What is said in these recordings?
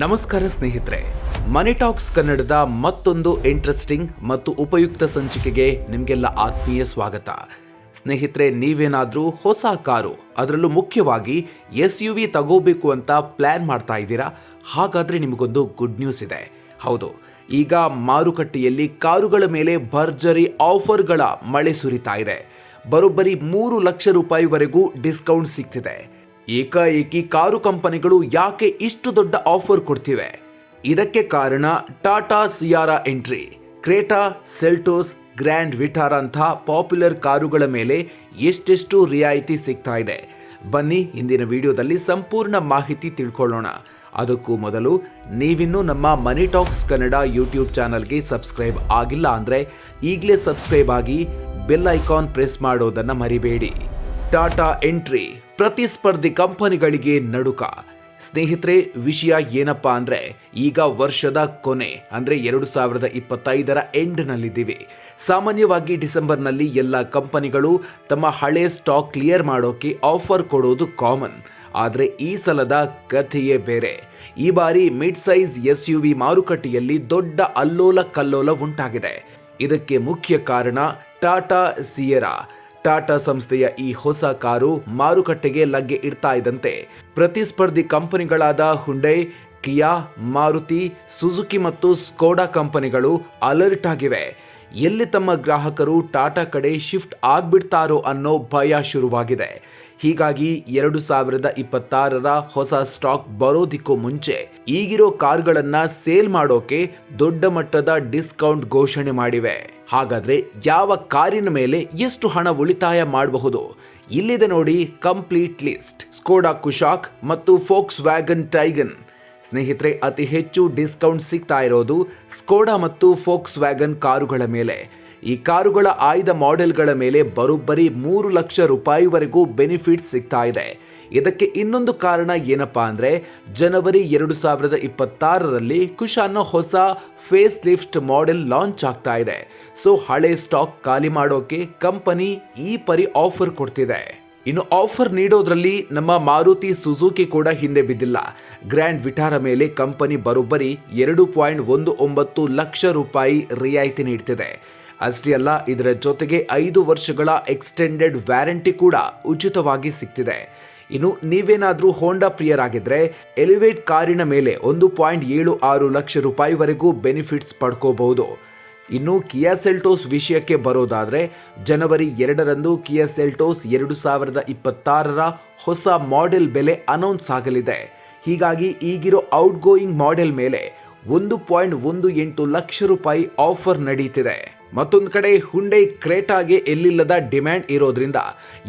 ನಮಸ್ಕಾರ ಸ್ನೇಹಿತರೆ ಮನಿ ಟಾಕ್ಸ್ ಕನ್ನಡದ ಮತ್ತೊಂದು ಇಂಟ್ರೆಸ್ಟಿಂಗ್ ಮತ್ತು ಉಪಯುಕ್ತ ಸಂಚಿಕೆಗೆ ನಿಮಗೆಲ್ಲ ಆತ್ಮೀಯ ಸ್ವಾಗತ. ಸ್ನೇಹಿತರೆ, ನೀವೇನಾದರೂ ಹೊಸ ಕಾರು, ಅದರಲ್ಲೂ ಮುಖ್ಯವಾಗಿ ಎಸ್ ಯು ವಿ ತಗೋಬೇಕು ಅಂತ ಪ್ಲ್ಯಾನ್ ಮಾಡ್ತಾ ಇದ್ದೀರಾ? ಹಾಗಾದರೆ ನಿಮಗೊಂದು ಗುಡ್ ನ್ಯೂಸ್ ಇದೆ. ಹೌದು, ಈಗ ಮಾರುಕಟ್ಟೆಯಲ್ಲಿ ಕಾರುಗಳ ಮೇಲೆ ಭರ್ಜರಿ ಆಫರ್ಗಳ ಮಳೆ ಸುರಿತಾ ಇದೆ. ಬರೋಬ್ಬರಿ ಮೂರು ಲಕ್ಷ ರೂಪಾಯಿವರೆಗೂ ಡಿಸ್ಕೌಂಟ್ ಸಿಗ್ತಿದೆ. ಏಕಾಏಕಿ ಕಾರು ಕಂಪನಿಗಳು ಯಾಕೆ ಇಷ್ಟು ದೊಡ್ಡ ಆಫರ್ ಕೊಡ್ತಿವೆ? ಇದಕ್ಕೆ ಕಾರಣ Tata Sierra entry. Creta, Seltos, Grand Vitara ಅಂತ ಪಾಪ್ಯುಲರ್ ಕಾರುಗಳ ಮೇಲೆ ಎಷ್ಟೆಷ್ಟು ರಿಯಾಯಿತಿ ಸಿಗ್ತಾ ಇದೆ? ಬನ್ನಿ ಇಂದಿನ ವಿಡಿಯೋದಲ್ಲಿ ಸಂಪೂರ್ಣ ಮಾಹಿತಿ ತಿಳ್ಕೊಳ್ಳೋಣ. ಅದಕ್ಕೂ ಮೊದಲು ನೀವಿನ್ನೂ ನಮ್ಮ ಮನಿ ಟಾಕ್ಸ್ ಕನ್ನಡ ಯೂಟ್ಯೂಬ್ ಚಾನಲ್ಗೆ ಸಬ್ಸ್ಕ್ರೈಬ್ ಆಗಿಲ್ಲ ಅಂದರೆ ಈಗಲೇ ಸಬ್ಸ್ಕ್ರೈಬ್ ಆಗಿ ಬೆಲ್ ಐಕಾನ್ ಪ್ರೆಸ್ ಮಾಡೋದನ್ನು ಮರಿಬೇಡಿ. ಟಾಟಾ ಎಂಟ್ರಿ. ಪ್ರತಿಸ್ಪರ್ಧಿ ಕಂಪನಿಗಳಿಗೆ ನಡುಕ. ಸ್ನೇಹಿತರೆ, ವಿಷಯ ಏನಪ್ಪಾ ಅಂದ್ರೆ, ಈಗ ವರ್ಷದ ಕೊನೆ, ಅಂದ್ರೆ ಎರಡು ಸಾವಿರದ ಇಪ್ಪತ್ತೈದರ ಎಂಡ್ನಲ್ಲಿದ್ದೀವಿ. ಸಾಮಾನ್ಯವಾಗಿ ಡಿಸೆಂಬರ್ನಲ್ಲಿ ಎಲ್ಲ ಕಂಪನಿಗಳು ತಮ್ಮ ಹಳೆ ಸ್ಟಾಕ್ ಕ್ಲಿಯರ್ ಮಾಡೋಕೆ ಆಫರ್ ಕೊಡೋದು ಕಾಮನ್. ಆದರೆ ಈ ಸಲದ ಕಥೆಯೇ ಬೇರೆ. ಈ ಬಾರಿ mid size S U V ಮಾರುಕಟ್ಟೆಯಲ್ಲಿ ದೊಡ್ಡ ಅಲ್ಲೋಲ ಕಲ್ಲೋಲ ಉಂಟಾಗಿದೆ. ಇದಕ್ಕೆ ಮುಖ್ಯ ಕಾರಣ ಟಾಟಾ ಸಿಯರಾ. ಟಾಟಾ ಸಂಸ್ಥೆಯ ಈ ಹೊಸ ಕಾರು ಮಾರುಕಟ್ಟೆಗೆ ಲಗ್ಗೆ ಇಡ್ತಾ ಇದ್ದಂತೆ. ಪ್ರತಿಸ್ಪರ್ಧಿ ಕಂಪನಿಗಳಾದ ಹುಂಡೈ ಕಿಯಾ ಮಾರುತಿ ಸುಜುಕಿ ಮತ್ತು ಸ್ಕೋಡಾ ಕಂಪನಿಗಳು ಅಲರ್ಟ್ ಆಗಿವೆ. ಎಲ್ಲಿ ತಮ್ಮ ಗ್ರಾಹಕರು ಟಾಟಾ ಕಡೆ ಶಿಫ್ಟ್ ಆಗ್ಬಿಡ್ತಾರೋ ಅನ್ನೋ ಭಯ ಶುರುವಾಗಿದೆ. ಹೀಗಾಗಿ ಎರಡು ಸಾವಿರದ ಇಪ್ಪತ್ತಾರರ ಹೊಸ ಸ್ಟಾಕ್ ಬರೋದಿಕ್ಕೂ ಮುಂಚೆ ಈಗಿರೋ ಕಾರ್ಗಳನ್ನ ಸೇಲ್ ಮಾಡೋಕೆ ದೊಡ್ಡ ಮಟ್ಟದ ಡಿಸ್ಕೌಂಟ್ ಘೋಷಣೆ ಮಾಡಿವೆ. ಹಾಗಾದ್ರೆ ಯಾವ ಕಾರಿನ ಮೇಲೆ ಎಷ್ಟು ಹಣ ಉಳಿತಾಯ ಮಾಡಬಹುದು? ಇಲ್ಲಿದೆ ನೋಡಿ ಕಂಪ್ಲೀಟ್ ಲಿಸ್ಟ್. ಸ್ಕೋಡಾ ಕುಶಾಕ್ ಮತ್ತು ಫೋಕ್ಸ್ ವ್ಯಾಗನ್ ಟೈಗನ್. ಸ್ನೇಹಿತರೆ, ಅತಿ ಹೆಚ್ಚು ಡಿಸ್ಕೌಂಟ್ ಸಿಗ್ತಾ ಇರೋದು ಸ್ಕೋಡಾ ಮತ್ತು ಫೋಕ್ಸ್ ವ್ಯಾಗನ್ ಕಾರುಗಳ ಮೇಲೆ. ಈ ಕಾರುಗಳ ಆಯ್ದ ಮಾಡೆಲ್ಗಳ ಮೇಲೆ ಬರೋಬ್ಬರಿ ಮೂರು ಲಕ್ಷ ರೂಪಾಯಿವರೆಗೂ ಬೆನಿಫಿಟ್ ಸಿಗ್ತಾ ಇದೆ. ಇದಕ್ಕೆ ಇನ್ನೊಂದು ಕಾರಣ ಏನಪ್ಪಾ ಅಂದ್ರೆ, ಜನವರಿ ಎರಡು ಸಾವಿರದ ಇಪ್ಪತ್ತಾರರಲ್ಲಿ ಕುಶಾನ್ನ ಹೊಸ ಫೇಸ್ ಲಿಫ್ಟ್ ಮಾಡೆಲ್ ಲಾಂಚ್ ಆಗ್ತಾ ಇದೆ. ಸೊ, ಹಳೆ ಸ್ಟಾಕ್ ಖಾಲಿ ಮಾಡೋಕೆ ಕಂಪನಿ ಈ ಪರಿ ಆಫರ್ ಕೊಡ್ತಿದೆ. ಇನ್ನು ಆಫರ್ ನೀಡೋದ್ರಲ್ಲಿ ನಮ್ಮ ಮಾರುತಿ ಸುಜುಕಿ ಕೂಡ ಹಿಂದೆ ಬಿದ್ದಿಲ್ಲ. ಗ್ರ್ಯಾಂಡ್ ವಿಟಾರ ಮೇಲೆ ಕಂಪನಿ ಬರೋಬ್ಬರಿ ಎರಡು ಪಾಯಿಂಟ್ ಒಂದು ಒಂಬತ್ತು ಲಕ್ಷ ರೂಪಾಯಿ ರಿಯಾಯಿತಿ ನೀಡ್ತಿದೆ. ಅಷ್ಟೇ ಅಲ್ಲ, ಇದರ ಜೊತೆಗೆ ಐದು ವರ್ಷಗಳ ಎಕ್ಸ್ಟೆಂಡೆಡ್ ವ್ಯಾರಂಟಿ ಕೂಡ ಉಚಿತವಾಗಿ ಸಿಗ್ತಿದೆ. ಇನ್ನು ನೀವೇನಾದರೂ ಹೋಂಡಾ ಪ್ರಿಯರಾಗಿದ್ದರೆ ಎಲಿವೇಟ್ ಕಾರಿನ ಮೇಲೆ ಒಂದು ಪಾಯಿಂಟ್ ಏಳು ಆರು ಲಕ್ಷ ರೂಪಾಯಿವರೆಗೂ ಬೆನಿಫಿಟ್ಸ್ ಪಡ್ಕೋಬಹುದು. ಇನ್ನು ಕಿಯಾ ಸೆಲ್ಟೋಸ್ ವಿಷಯಕ್ಕೆ ಬರೋದಾದರೆ ಜನವರಿ ಎರಡರಂದು ಕಿಯಾ ಸೆಲ್ಟೋಸ್ ಎರಡು ಸಾವಿರದ ಇಪ್ಪತ್ತಾರರ ಹೊಸ ಮಾಡೆಲ್ ಬೆಲೆ ಅನೌನ್ಸ್ ಆಗಲಿದೆ. ಹೀಗಾಗಿ ಈಗಿರೋ ಔಟ್ ಗೋಯಿಂಗ್ ಮಾಡೆಲ್ ಮೇಲೆ ಒಂದು ಪಾಯಿಂಟ್ ಒಂದು ಎಂಟು ಲಕ್ಷ ರೂಪಾಯಿ ಆಫರ್ ನಡೀತಿದೆ. ಮತ್ತೊಂದು ಕಡೆ ಹುಂಡೈ ಕ್ರೇಟಾಗೆ ಎಲ್ಲಿಲ್ಲದ ಡಿಮ್ಯಾಂಡ್ ಇರೋದ್ರಿಂದ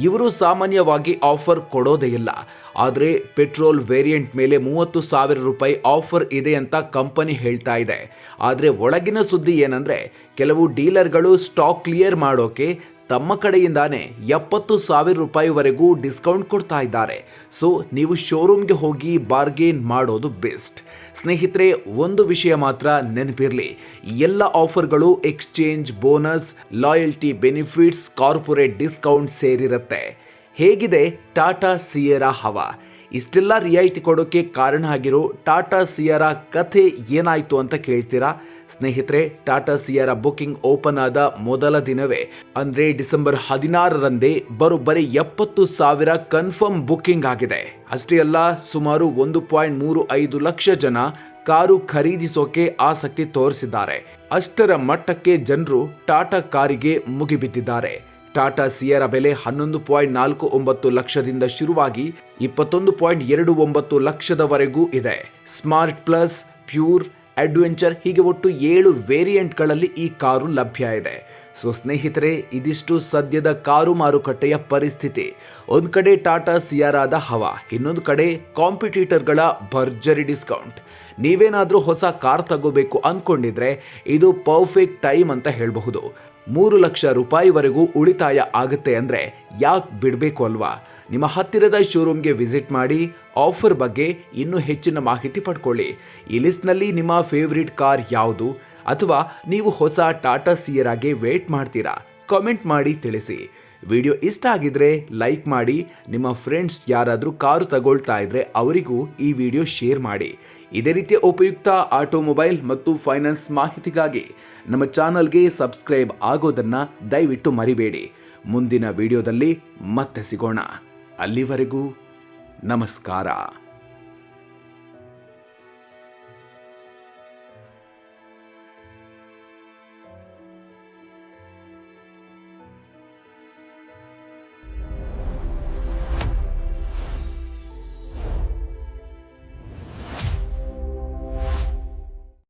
ಇವರು ಸಾಮಾನ್ಯವಾಗಿ ಆಫರ್ ಕೊಡೋದೇ ಇಲ್ಲ. ಆದರೆ ಪೆಟ್ರೋಲ್ ವೇರಿಯಂಟ್ ಮೇಲೆ ಮೂವತ್ತು ಸಾವಿರ ರೂಪಾಯಿ ಆಫರ್ ಇದೆ ಅಂತ ಕಂಪನಿ ಹೇಳ್ತಾ ಇದೆ. ಆದರೆ, ಒಳಗಿನ ಸುದ್ದಿ ಏನಂದ್ರೆ, ಕೆಲವು ಡೀಲರ್ಗಳು ಸ್ಟಾಕ್ ಕ್ಲಿಯರ್ ಮಾಡೋಕೆ ತಮ್ಮ ಕಡೆಯಿಂದಾನೇ ಎಪ್ಪತ್ತು ಸಾವಿರ ರೂಪಾಯಿವರೆಗೂ ಡಿಸ್ಕೌಂಟ್ ಕೊಡ್ತಾ ಇದ್ದಾರೆ. ಸೊ, ನೀವು ಶೋರೂಮ್ಗೆ ಹೋಗಿ ಬಾರ್ಗೇನ್ ಮಾಡೋದು ಬೆಸ್ಟ್. ಸ್ನೇಹಿತರೆ, ಒಂದು ವಿಷಯ ಮಾತ್ರ ನೆನಪಿರಲಿ. ಎಲ್ಲ ಆಫರ್ಗಳು exchange, bonus, loyalty benefits, corporate discount ಸೇರಿರುತ್ತೆ. ಹೇಗಿದೆ? ಟಾಟಾ ಸಿಯರಾ ಹವಾ. ಇಷ್ಟೆಲ್ಲ ರಿಯಾಯಿತಿ ಕೊಡೋಕೆ ಕಾರಣ ಆಗಿರೋ ಟಾಟಾ ಸಿಯರ ಕಥೆ ಏನಾಯಿತು ಅಂತ ಕೇಳ್ತೀರಾ? ಸ್ನೇಹಿತರೆ, ಟಾಟಾ ಸಿಯರ ಬುಕಿಂಗ್ ಓಪನ್ ಆದ ಮೊದಲ ದಿನವೇ, ಅಂದರೆ ಡಿಸೆಂಬರ್ ಹದಿನಾರರಂದೇ ಬರೋಬ್ಬರಿ ಎಪ್ಪತ್ತು ಸಾವಿರ ಕನ್ಫರ್ಮ್ ಬುಕಿಂಗ್ ಆಗಿದೆ. ಅಷ್ಟೇ ಅಲ್ಲ, ಸುಮಾರು ಒಂದು ಪಾಯಿಂಟ್ ಮೂರು ಐದು ಲಕ್ಷ ಜನ ಕಾರು ಖರೀದಿಸೋಕೆ ಆಸಕ್ತಿ ತೋರಿಸಿದ್ದಾರೆ. ಅಷ್ಟರ ಮಟ್ಟಕ್ಕೆ ಜನರು ಟಾಟಾ ಕಾರಿಗೆ ಮುಗಿಬಿದ್ದಿದ್ದಾರೆ. ಟಾಟಾ ಸಿಯರ ಬೆಲೆ ಹನ್ನೊಂದು ಪಾಯಿಂಟ್ ನಾಲ್ಕು ಒಂಬತ್ತು ಲಕ್ಷದಿಂದ ಶುರುವಾಗಿ ಇಪ್ಪತ್ತೊಂದು ಪಾಯಿಂಟ್ ಎರಡು ಒಂಬತ್ತು ಲಕ್ಷದವರೆಗೂ ಇದೆ. ಸ್ಮಾರ್ಟ್ ಪ್ಲಸ್, ಪ್ಯೂರ್, ಅಡ್ವೆಂಚರ್ ಹೀಗೆ ಒಟ್ಟು ಏಳು ವೇರಿಯಂಟ್ಗಳಲ್ಲಿ ಈ ಕಾರು ಲಭ್ಯ ಇದೆ. ಸೊ ಸ್ನೇಹಿತರೆ, ಇದಿಷ್ಟು ಸದ್ಯದ ಕಾರು ಮಾರುಕಟ್ಟೆಯ ಪರಿಸ್ಥಿತಿ. ಒಂದು ಕಡೆ ಟಾಟಾ ಸಿಯಾರಾದ ಹವಾ, ಇನ್ನೊಂದು ಕಡೆ ಕಾಂಪಿಟೇಟರ್ಗಳ ಭರ್ಜರಿ ಡಿಸ್ಕೌಂಟ್. ನೀವೇನಾದರೂ ಹೊಸ ಕಾರ್ ತಗೋಬೇಕು ಅಂದ್ಕೊಂಡಿದ್ರೆ ಇದು ಪರ್ಫೆಕ್ಟ್ ಟೈಮ್ ಅಂತ ಹೇಳಬಹುದು. ಮೂರು ಲಕ್ಷ ರೂಪಾಯಿವರೆಗೂ ಉಳಿತಾಯ ಆಗುತ್ತೆ ಅಂದರೆ ಯಾಕೆ ಬಿಡಬೇಕು ಅಲ್ವಾ? ನಿಮ್ಮ ಹತ್ತಿರದ ಶೋರೂಮ್ಗೆ ವಿಸಿಟ್ ಮಾಡಿ, ಆಫರ್ ಬಗ್ಗೆ ಇನ್ನೂ ಹೆಚ್ಚಿನ ಮಾಹಿತಿ ಪಡ್ಕೊಳ್ಳಿ. ಈ ಲಿಸ್ಟ್ನಲ್ಲಿ ನಿಮ್ಮ ಫೇವ್ರಿಟ್ ಕಾರ್ ಯಾವುದು ಅಥವಾ ನೀವು ಹೊಸ ಟಾಟಾ ಸಿಯರಾಗೆ ವೇಟ್ ಮಾಡ್ತೀರಾ? ಕಾಮೆಂಟ್ ಮಾಡಿ ತಿಳಿಸಿ. ವಿಡಿಯೋ ಇಷ್ಟ ಆಗಿದ್ರೆ ಲೈಕ್ ಮಾಡಿ, ನಿಮ್ಮ ಫ್ರೆಂಡ್ಸ್ ಯಾರಾದರೂ ಕಾರು ತಗೊಳ್ತಾ ಇದ್ರೆ ಅವರಿಗೂ ಈ ವಿಡಿಯೋ ಶೇರ್ ಮಾಡಿ. ಇದೇ ರೀತಿಯ ಉಪಯುಕ್ತ ಆಟೋಮೊಬೈಲ್ ಮತ್ತು ಫೈನಾನ್ಸ್ ಮಾಹಿತಿಗಾಗಿ ನಮ್ಮ ಚಾನಲ್ಗೆ ಸಬ್ಸ್ಕ್ರೈಬ್ ಆಗೋದನ್ನ ದಯವಿಟ್ಟು ಮರಿಬೇಡಿ. ಮುಂದಿನ ವಿಡಿಯೋದಲ್ಲಿ ಮತ್ತೆ ಸಿಗೋಣ. ಅಲ್ಲಿವರೆಗೂ ನಮಸ್ಕಾರ.